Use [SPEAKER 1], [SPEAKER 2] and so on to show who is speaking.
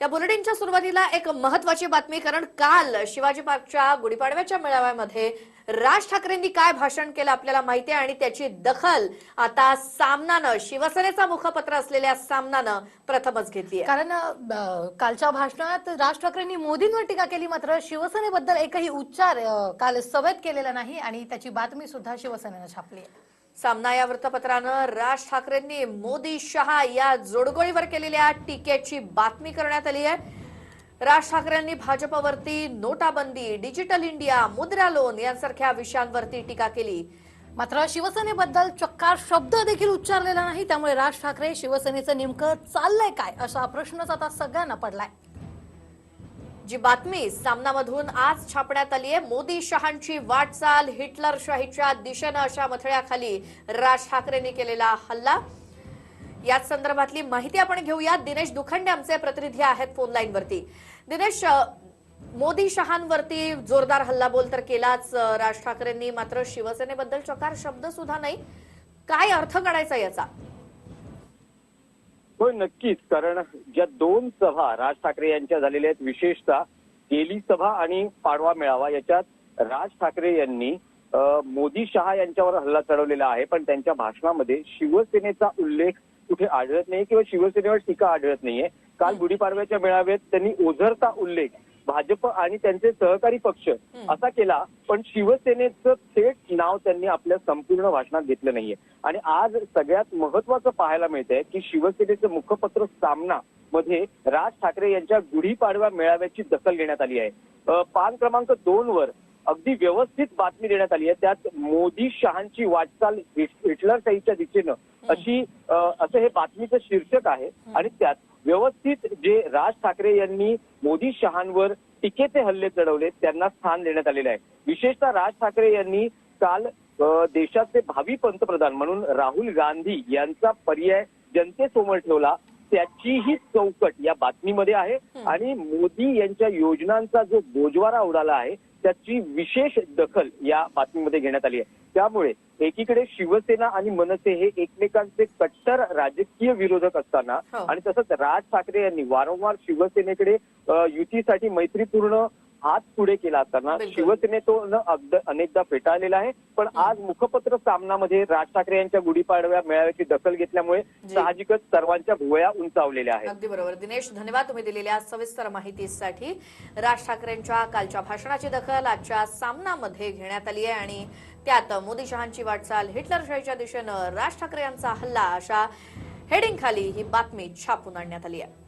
[SPEAKER 1] या बुलेटिनच्या सुरुवातीला एक महत्वाची बातमी कारण काल शिवाजी पार्कच्या गुढीपाडव्याच्या मेळाव्यामध्ये राज ठाकरेंनी काय भाषण केलं आपल्याला माहिती आहे आणि त्याची दखल आता सामनानं शिवसेनेचा मुखपत्र असलेल्या सामनानं प्रथमच घेतली
[SPEAKER 2] कारण कालच्या भाषणात राज ठाकरेंनी मोदींवर टीका केली मात्र शिवसेनेबद्दल एकही उच्चार काल सभेत केलेला नाही आणि त्याची बातमी सुद्धा शिवसेनेनं छापली आहे.
[SPEAKER 1] सामना या वृत्तपत्रानं राज ठाकरेंनी मोदी शहा या जोडगोळीवर केलेल्या टीकेची बातमी करण्यात आली आहे. राज ठाकरेंनी भाजपवरती नोटाबंदी डिजिटल इंडिया मुद्रा लोन यांसारख्या विषयांवरती टीका केली.
[SPEAKER 2] मात्र शिवसेनेबद्दल चक्कार शब्द देखील उच्चारलेला नाही त्यामुळे राज ठाकरे शिवसेनेचं नेमकं चाललंय काय असा प्रश्नच आता सगळ्यांना पडलाय.
[SPEAKER 1] जी बातमी सामनामधून आज छापण्यात आली आहे मोदी शहांची वाटचाल हिटलरशाहीच्या दिशेनं अशा मथळ्याखाली राज ठाकरेंनी केलेला हल्ला. याच संदर्भातली माहिती आपण घेऊया. दिनेश दुखंडे आमचे प्रतिनिधी आहेत फोन लाईन वरती दिनेश मोदी शहांवरती जोरदार हल्लाबोल तर केलाच राज ठाकरेंनी. मात्र शिवसेनेबद्दल चकार शब्द सुद्धा नाही. काय अर्थ काढायचा याचा?
[SPEAKER 3] होय नक्कीच. कारण ज्या दोन सभा राज ठाकरे यांच्या झालेल्या आहेत विशेषतः गेली सभा आणि पाडवा मेळावा याच्यात राज ठाकरे यांनी मोदी शहा यांच्यावर हल्ला चढवलेला आहे. पण त्यांच्या भाषणामध्ये शिवसेनेचा उल्लेख कुठे आढळत नाही किंवा शिवसेनेवर टीका आढळत नाहीये. काल गुढीपाडव्याच्या मेळाव्यात त्यांनी ओझरचा उल्लेख भाजप आणि त्यांचे सहकारी पक्ष असा केला पण शिवसेनेचं थेट नाव त्यांनी आपल्या संपूर्ण भाषणात घेतलं नाहीये. आणि आज सगळ्यात महत्वाचं पाहायला मिळतंय की शिवसेनेचं मुखपत्र सामना मध्ये राज ठाकरे यांच्या गुढीपाडव्या मेळाव्याची दखल घेण्यात आली आहे. पान क्रमांक दोन वर अगदी व्यवस्थित बातमी देण्यात आली आहे. त्यात मोदी शहांची वाटचाल हिट- हिटलरशाहीच्या दिशेनं अशी असं हे बातमीचं शीर्षक आहे. आणि त्यात व्यवस्थित जे राज ठाकरे यांनी मोदी शहांवर टीकेचे हल्ले चढवले त्यांना स्थान देण्यात आलेलं आहे. विशेषतः राज ठाकरे यांनी काल देशाचे भावी पंतप्रधान म्हणून राहुल गांधी यांचा पर्याय जनतेसमोर ठेवला. त्याचीही चौकट या बातमीमध्ये आहे. आणि मोदी यांच्या योजनांचा जो बोजवारा उडाला आहे त्याची विशेष दखल या बातमीमध्ये घेण्यात आली आहे त्यामुळे एकीकडे शिवसेना आणि मनसे हे एकमेकांचे कट्टर राजकीय विरोधक असताना
[SPEAKER 1] हो.
[SPEAKER 3] आणि तसंच राज ठाकरे यांनी वारंवार शिवसेनेकडे युतीसाठी मैत्रीपूर्ण हात पुढे केला असताना अगद- अनेकदा फेटाळलेला आहे. पण आज मुखपत्र सामनामध्ये राज ठाकरे यांच्या गुढीपाडव्या मेळाव्याची दखल घेतल्यामुळे. साहजिकच सर्वांच्या भुवया उंचावलेल्या आहेत.
[SPEAKER 1] अगदी बरोबर. दिनेश धन्यवाद तुम्ही दिलेल्या सविस्तर माहितीसाठी. राज ठाकरेंच्या कालच्या भाषणाची दखल आजच्या सामनामध्ये घेण्यात आली आहे आणि त्यात मोदी शहांची वाटचाल हिटलरशाहीच्या दिशेनं राज ठाकरे यांचा हल्ला अशा हेडिंग खाली ही बातमी छापून आणण्यात आली आहे.